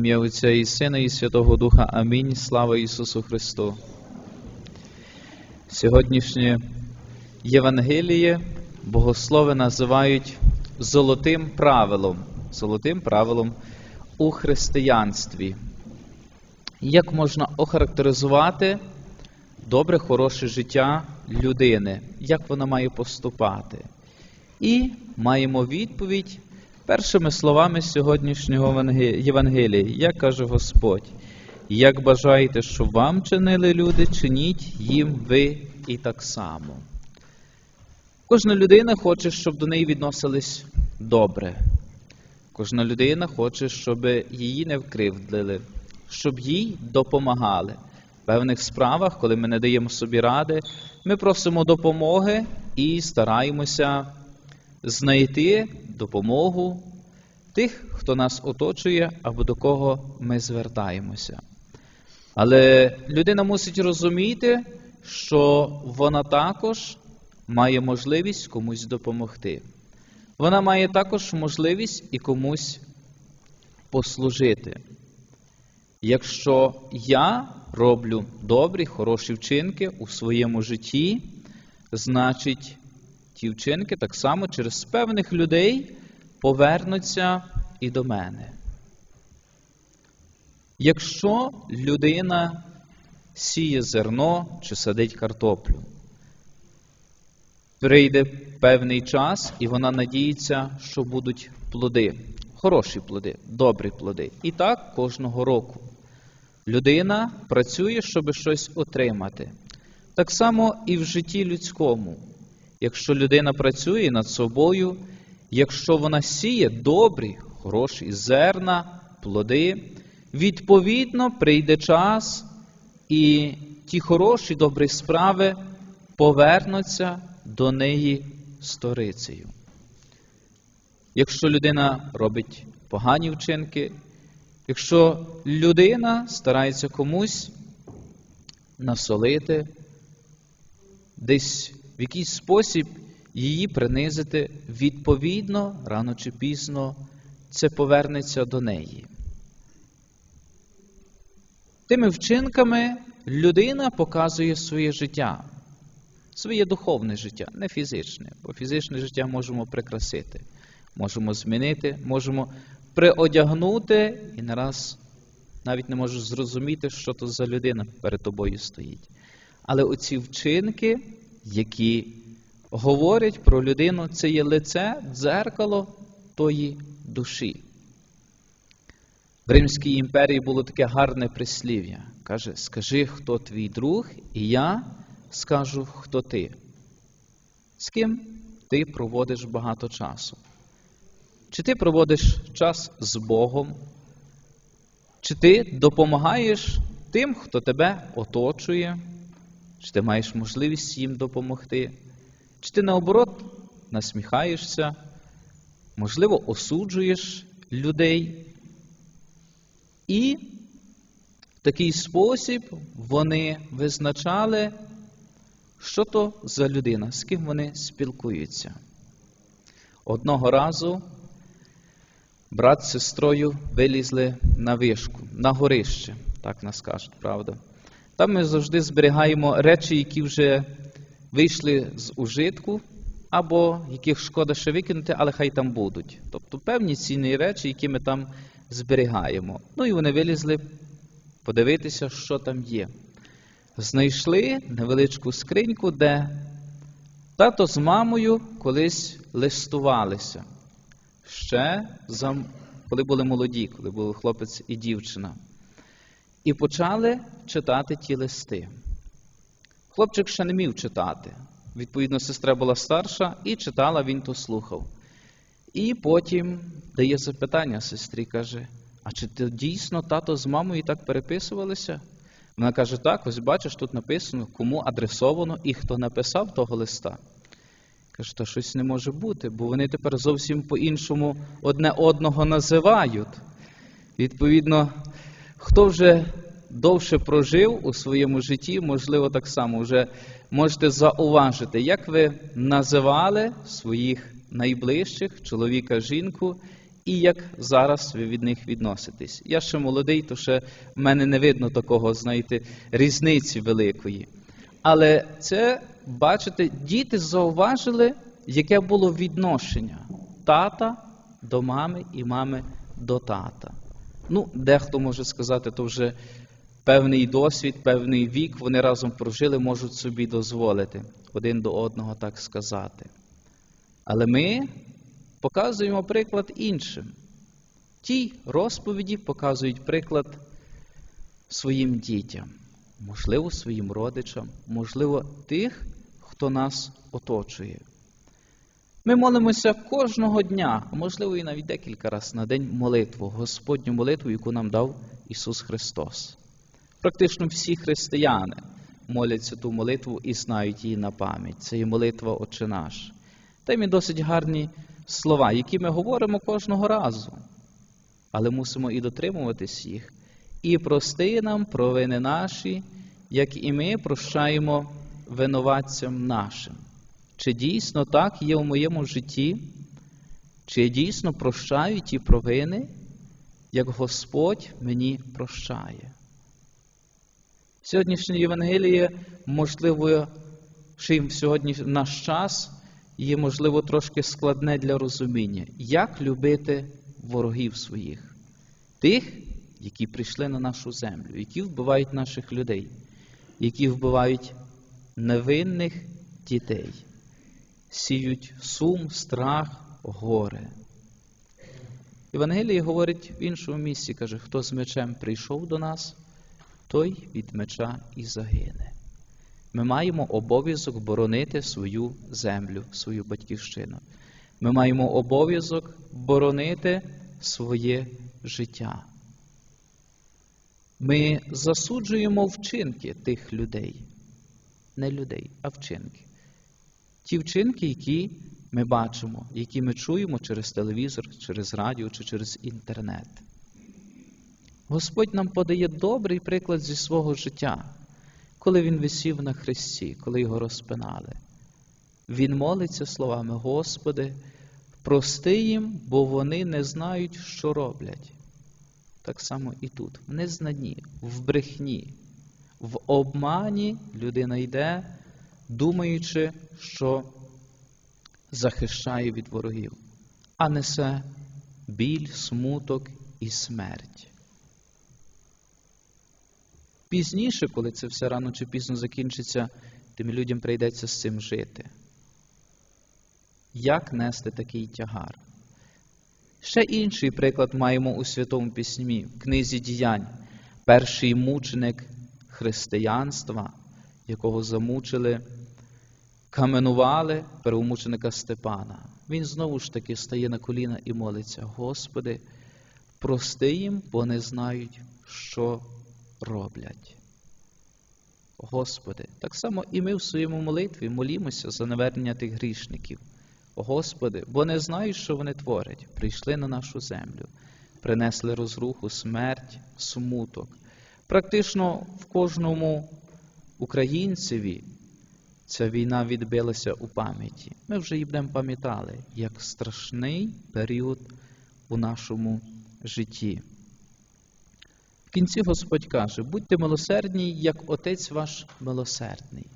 ім'я Отця і Сина, і Святого Духа. Амінь. Слава Ісусу Христу. Сьогоднішнє Євангеліє богослови називають золотим правилом, золотим правилом у християнстві. Як можна охарактеризувати добре, хороше життя людини, як вона має поступати? І маємо відповідь першими словами сьогоднішнього Євангелія. Як каже Господь, як бажаєте, щоб вам чинили люди, чиніть їм ви і так само. Кожна людина хоче, щоб до неї відносились добре. Кожна людина хоче, щоб її не вкривдили, щоб їй допомагали. В певних справах, коли ми не даємо собі ради, ми просимо допомоги і стараємося знайти допомогу тих, хто нас оточує або до кого ми звертаємося. Але людина мусить розуміти, що вона також має можливість комусь допомогти. Вона має також можливість і комусь послужити. Якщо я роблю добрі, хороші вчинки у своєму житті, значить ті вчинки так само через певних людей повернуться і до мене. Якщо людина сіє зерно чи садить картоплю, прийде певний час, і вона надіється, що будуть плоди, хороші плоди, добрі плоди. І так кожного року. Людина працює, щоб щось отримати. Так само і в житті людському. Якщо людина працює над собою, якщо вона сіє добрі, хороші зерна, плоди, відповідно прийде час, і ті хороші добрі справи повернуться до неї сторицею. Якщо людина робить погані вчинки, якщо людина старається комусь насолити, десь в якийсь спосіб її принизити, відповідно, рано чи пізно це повернеться до неї. Тими вчинками людина показує своє життя, своє духовне життя, не фізичне, бо фізичне життя можемо прикрасити, можемо змінити, можемо приодягнути і нараз навіть не можеш зрозуміти, що то за людина перед тобою стоїть. Але оці вчинки, які говорять про людину, це є лице, дзеркало тої душі. В Римській імперії було таке гарне прислів'я. Каже, скажи, хто твій друг, і я скажу, хто ти. З ким ти проводиш багато часу? Чи ти проводиш час з Богом? Чи ти допомагаєш тим, хто тебе оточує? Чи ти маєш можливість їм допомогти? Чи ти наоборот насміхаєшся, можливо, осуджуєш людей? І в такий спосіб вони визначали, що то за людина, з ким вони спілкуються. Одного разу брат з сестрою вилізли на вишку, на горище, так нас кажуть, правда. Там ми завжди зберігаємо речі, які вже вийшли з ужитку, або яких шкода ще викинути, але хай там будуть. Тобто певні цінні речі, які ми там зберігаємо. Ну і вони вилізли подивитися, що там є. Знайшли невеличку скриньку, де тато з мамою колись листувалися. Ще коли були молоді, коли були хлопець і дівчина. І почали читати ті листи. Хлопчик ще не міг читати. Відповідно, сестра була старша і читала, він то слухав. І потім дає запитання сестрі, каже: А чи ти дійсно тато з мамою так переписувалися? Вона каже: Так, ось бачиш, тут написано, кому адресовано і хто написав того листа. Каже, то щось не може бути, бо вони тепер зовсім по-іншому одне одного називають. Відповідно, хто вже довше прожив у своєму житті, можливо, так само вже можете зауважити, як ви називали своїх найближчих чоловіка, жінку, і як зараз ви від них відноситесь. Я ще молодий, то ще в мене не видно такого, знаєте, різниці великої. Але це, бачите, діти зауважили, яке було відношення тата до мами і мами до тата. Ну, дехто може сказати, то вже певний досвід, певний вік, вони разом прожили, можуть собі дозволити один до одного так сказати. Але ми показуємо приклад іншим. Ті розповіді показують приклад своїм дітям, можливо, своїм родичам, можливо, тих, хто нас оточує. Ми молимося кожного дня, можливо, і навіть декілька разів на день молитву, Господню молитву, яку нам дав Ісус Христос. Практично всі християни моляться ту молитву і знають її на пам'ять. Це є молитва Отче наш. Там є досить гарні слова, які ми говоримо кожного разу, але мусимо і дотримуватись їх. І прости нам провини наші, як і ми прощаємо винуватцям нашим. Чи дійсно так є у моєму житті? Чи я дійсно прощаю ті провини, як Господь мені прощає? Сьогоднішнє Євангеліє, можливо, в сьогодні наш час є, можливо, трошки складне для розуміння, як любити ворогів своїх, тих, які прийшли на нашу землю, які вбивають наших людей, які вбивають невинних дітей, сіють сум, страх, горе. Євангеліє говорить в іншому місці, каже, хто з мечем прийшов до нас, той від меча і загине. Ми маємо обов'язок боронити свою землю, свою батьківщину. Ми маємо обов'язок боронити своє життя. Ми засуджуємо вчинки тих людей, не людей, а вчинки. Ті вчинки, які ми бачимо, які ми чуємо через телевізор, через радіо чи через інтернет. Господь нам подає добрий приклад зі свого життя, коли Він висів на хресті, коли його розпинали. Він молиться словами, Господи, прости їм, бо вони не знають, що роблять. Так само і тут, в незнанні, в брехні, в обмані людина йде, думаючи, що захищає від ворогів, а несе біль, смуток і смерть. Пізніше, коли це все рано чи пізно закінчиться, тим людям прийдеться з цим жити. Як нести такий тягар? Ще інший приклад маємо у Святому Письмі, в книзі діянь, перший мученик християнства, якого замучили, каменували первомученика Степана. Він знову ж таки стає на коліна і молиться: Господи, прости їм, бо не знають, що роблять. Господи, так само і ми в своєму молитві молімося за навернення тих грішників. Господи, бо не знають, що вони творять, прийшли на нашу землю, принесли розруху, смерть, смуток. Практично в кожному українцеві ця війна відбилася у пам'яті. Ми вже її будемо пам'ятали як страшний період у нашому житті. В кінці Господь каже, будьте милосердні, як Отець ваш милосердний.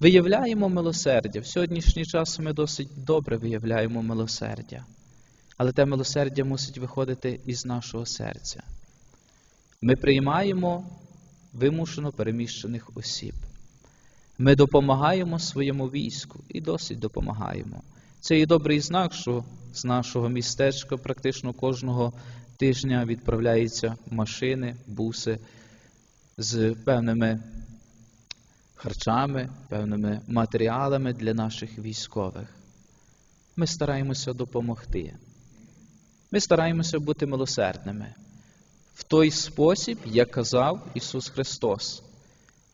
Виявляємо милосердя. В сьогоднішній час ми досить добре виявляємо милосердя, але те милосердя мусить виходити із нашого серця. Ми приймаємо вимушено переміщених осіб. Ми допомагаємо своєму війську і досить допомагаємо. Це і добрий знак, що з нашого містечка практично кожного тижня відправляються машини, буси з певними харчами, певними матеріалами для наших військових. Ми стараємося допомогти. Ми стараємося бути милосердними. В той спосіб, як казав Ісус Христос,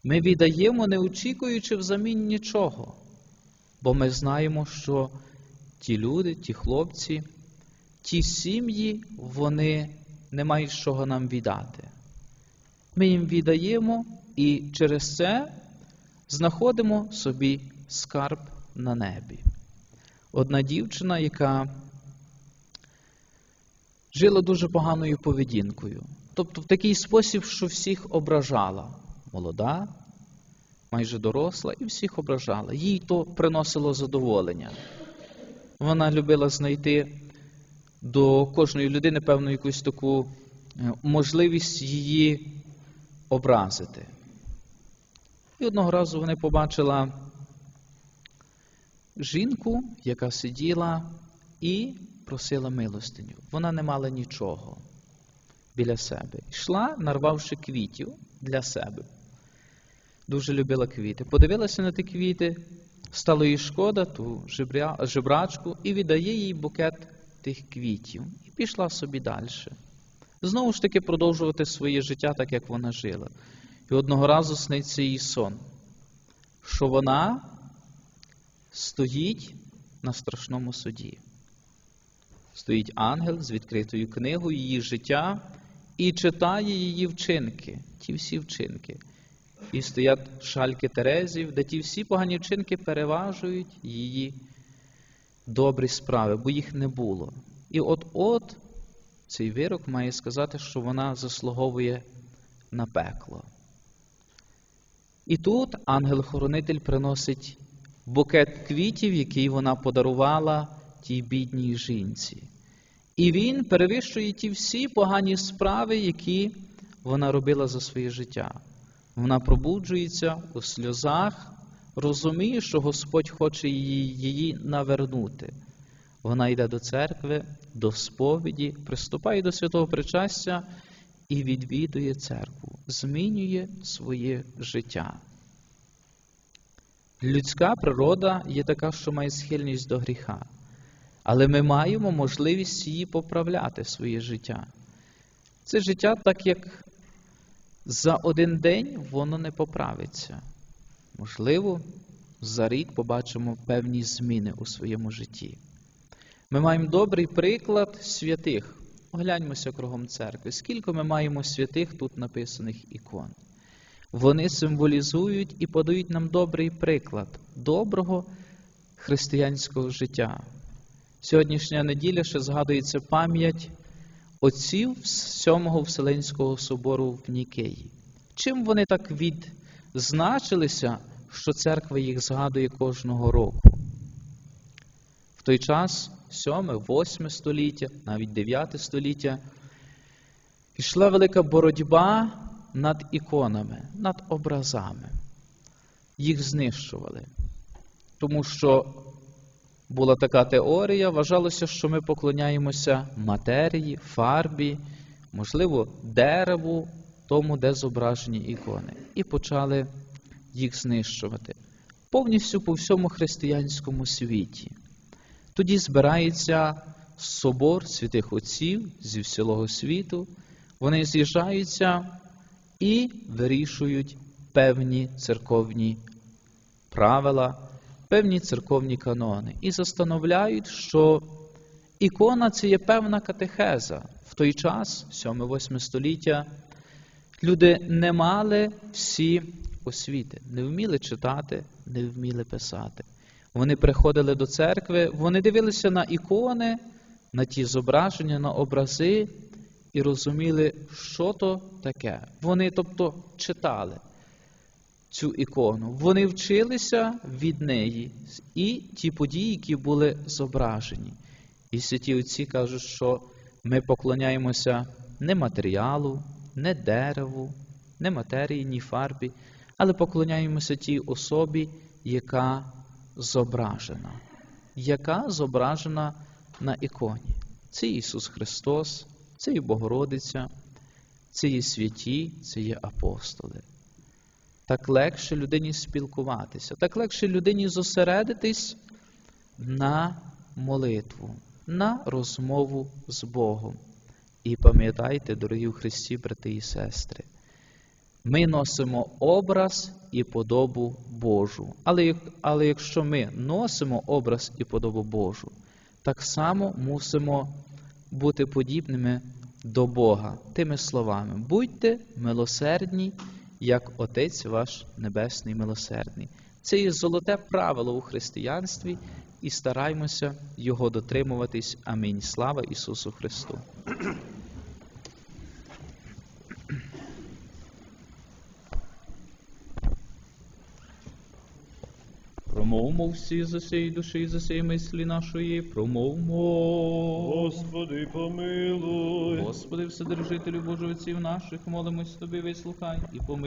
ми віддаємо, не очікуючи взамін нічого, бо ми знаємо, що ті люди, ті хлопці, ті сім'ї, вони не мають чого нам віддати. Ми їм віддаємо і через це знаходимо собі скарб на небі. Одна дівчина, яка жила дуже поганою поведінкою. Тобто в такий спосіб, що всіх ображала. Молода, майже доросла, і всіх ображала. Їй то приносило задоволення. Вона любила знайти до кожної людини певну якусь таку е, можливість її образити. І одного разу вони побачила жінку, яка сиділа і просила милостиню. Вона не мала нічого біля себе. Йшла, нарвавши квітів для себе. Дуже любила квіти. Подивилася на ті квіти, стало їй шкода ту жебрачку і віддає їй букет тих квітів. І пішла собі далі. Знову ж таки продовжувати своє життя так, як вона жила. І одного разу сниться їй сон, що вона стоїть на страшному суді. Стоїть ангел з відкритою книгою її життя і читає її вчинки, ті всі вчинки. І стоять шальки Терезів, де ті всі погані вчинки переважують її добрі справи, бо їх не було. І от-от цей вирок має сказати, що вона заслуговує на пекло. І тут ангел-хоронитель приносить букет квітів, який вона подарувала тій бідній жінці. І він перевищує ті всі погані справи, які вона робила за своє життя. Вона пробуджується у сльозах, розуміє, що Господь хоче її, її навернути. Вона йде до церкви, до сповіді, приступає до святого причастя і відвідує церкву, змінює своє життя. Людська природа є така, що має схильність до гріха, але ми маємо можливість її поправляти своє життя. Це життя, так як за один день воно не поправиться. Можливо, за рік побачимо певні зміни у своєму житті. Ми маємо добрий приклад святих. Огляньмося кругом церкви. Скільки ми маємо святих тут написаних ікон? Вони символізують і подають нам добрий приклад доброго християнського життя. Сьогоднішня неділя ще згадується пам'ять отців Сьомого Вселенського собору в Нікеї. Чим вони так відзначилися, що церква їх згадує кожного року? В той час, 7, 8 століття, навіть 9 століття, йшла велика боротьба над іконами, над образами. Їх знищували. Тому що була така теорія, вважалося, що ми поклоняємося матерії, фарбі, можливо, дереву, тому, де зображені ікони. І почали їх знищувати. Повністю по всьому християнському світі. Тоді збирається собор святих отців зі всього світу, вони з'їжджаються і вирішують певні церковні правила, певні церковні канони. І застановляють, що ікона це є певна катехеза. В той час, 7-8 століття, люди не мали всі освіти, не вміли читати, не вміли писати. Вони приходили до церкви, вони дивилися на ікони, на ті зображення, на образи і розуміли, що то таке. Вони, тобто, читали цю ікону, вони вчилися від неї і ті події, які були зображені. І святі отці кажуть, що ми поклоняємося не матеріалу, не дереву, не матерії, ні фарбі, але поклоняємося тій особі, яка зображена, яка зображена на іконі. Це Ісус Христос, це і Богородиця, це є святі, це є апостоли. Так легше людині спілкуватися, так легше людині зосередитись на молитву, на розмову з Богом. І пам'ятайте, дорогі в Христі, брати і сестри, ми носимо образ і подобу Божу. Але але якщо ми носимо образ і подобу Божу, так само мусимо бути подібними до Бога тими словами: будьте милосердні, як Отець ваш Небесний милосердний. Це є золоте правило у християнстві, і стараймося його дотримуватись. Амінь. Слава Ісусу Христу. Промовмо всі за сей душі, за сей мислі нашої, промовмо. Господи, помилуй. Господи, Вседержителю Божий отців наших, молимось тобі, вислухай і помилуй.